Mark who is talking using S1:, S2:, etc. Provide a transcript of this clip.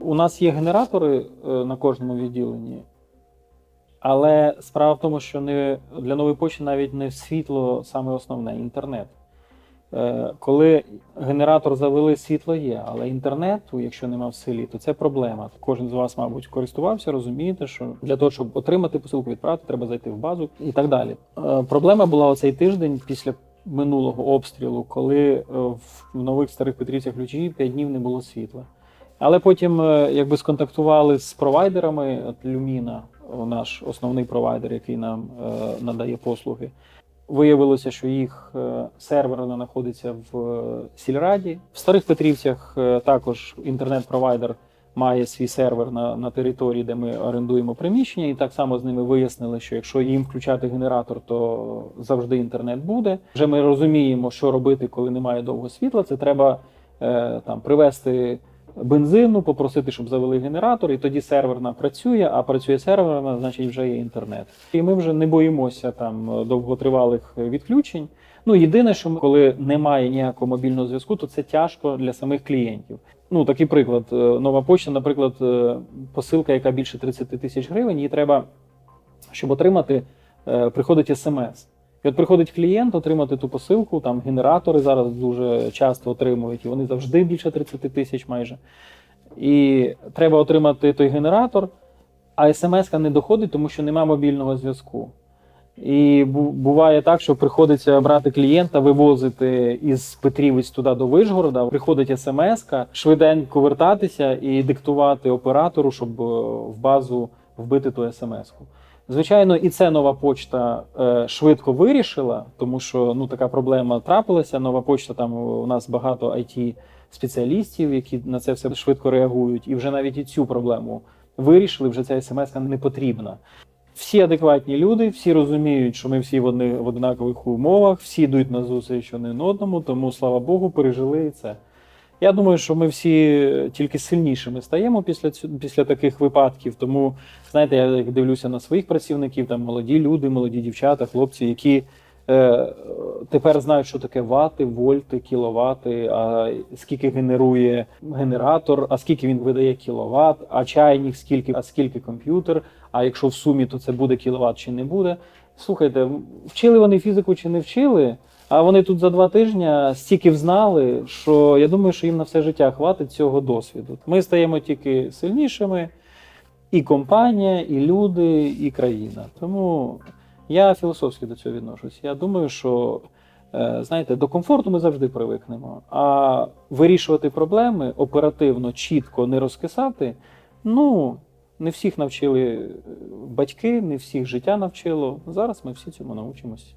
S1: У нас є генератори е, на кожному відділенні, але справа в тому, що не, для нової почти навіть не світло саме основне інтернет. Е, Коли генератор завели, світло є, але інтернету, якщо нема в селі, то це проблема. Кожен з вас, мабуть, користувався, розумієте, що для того, щоб отримати посилку відправити, треба зайти в базу і так далі. Е, Проблема була оцей тиждень після минулого обстрілу, коли е, в нових старих Петрівцях ключі 5 днів не було світла. Але потім е, якби сконтактували з провайдерами, от Люміна, наш основний провайдер, який нам е, надає послуги. Виявилося, що їх сервер знаходиться в сільраді. В старих Петрівцях також інтернет-провайдер має свій сервер на, на території, де ми орендуємо приміщення, і так само з ними вияснили, що якщо їм включати генератор, то завжди інтернет буде. Вже ми розуміємо, що робити, коли немає довго світла. Це треба е, там привезти бензину, попросити, щоб завели генератор, і тоді серверна працює, а працює серверна, значить вже є інтернет. І ми вже не боїмося там довготривалих відключень. Ну, єдине, що ми- коли немає ніякого мобільного зв'язку, то це тяжко для самих клієнтів. Ну, такий приклад. Е, Нова почта, наприклад, е, посилка, яка більше 30 тисяч гривень, її треба, щоб отримати, е, приходить смс. І от приходить клієнт отримати ту посилку, там генератори зараз дуже часто отримують, і вони завжди більше 30 тисяч майже. І треба отримати той генератор, а смс не доходить, тому що немає мобільного зв'язку. І буває так, що приходиться брати клієнта, вивозити із Петрівець туди до Вишгорода. Приходить смс, швиденько вертатися і диктувати оператору, щоб е, в базу вбити ту смс-ку. Звичайно, і це нова почта е, швидко вирішила, тому що ну така проблема трапилася. Нова почта там у нас багато it спеціалістів, які на це все швидко реагують, і вже навіть і цю проблему вирішили. Вже ця смс не потрібна. Всі адекватні люди, всі розуміють, що ми всі в, в однакових умовах, всі йдуть на зустріч один одному, тому слава Богу, пережили і це. Я думаю, що ми всі тільки сильнішими стаємо після після таких випадків. Тому, знаєте, я дивлюся на своїх працівників, там молоді люди, молоді дівчата, хлопці, які е, тепер знають, що таке вати, вольти, кіловати, а скільки генерує генератор, а скільки він видає кіловат, а чайник, скільки, а скільки комп'ютер. А якщо в сумі, то це буде кіловат чи не буде. Слухайте, вчили вони фізику чи не вчили, а вони тут за два тижні стільки взнали, що я думаю, що їм на все життя хватить цього досвіду. Ми стаємо тільки сильнішими, і компанія, і люди, і країна. Тому я філософськи до цього відношусь. Я думаю, що е, знаєте, до комфорту ми завжди привикнемо. А вирішувати проблеми оперативно, чітко не розкисати, ну. Не всіх навчили е, батьки, не всіх життя навчило. Зараз ми всі цьому навчимося.